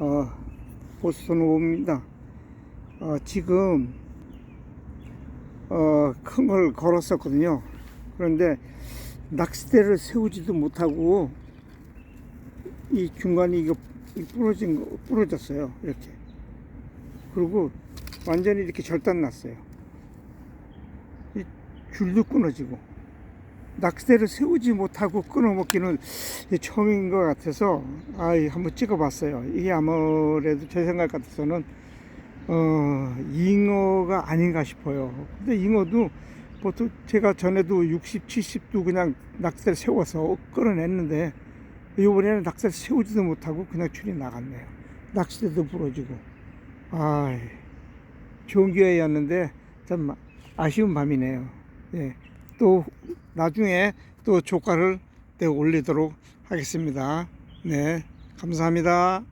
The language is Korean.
어, 보스턴 오입니다. 어, 지금 어, 큰 걸 걸었었거든요. 그런데 낚싯대를 세우지도 못하고 이 중간에 이거 이 부러진 거 부러졌어요. 이렇게. 그리고 완전히 이렇게 절단 났어요. 이 줄도 끊어지고 낚싯대를 세우지 못하고 끊어먹기는 처음인 것 같아서 아 한번 찍어봤어요. 이게 아무래도 제 생각 같아서는 어, 잉어가 아닌가 싶어요. 근데 잉어도 보통 제가 전에도 60, 70도 그냥 낚싯대를 세워서 끌어냈는데 이번에는 낚싯대를 세우지도 못하고 그냥 줄이 나갔네요. 낚싯대도 부러지고 아 좋은 기회였는데 참 아쉬운 밤이네요. 예. 또 나중에 또 조과를 내 올리도록 하겠습니다. 네, 감사합니다.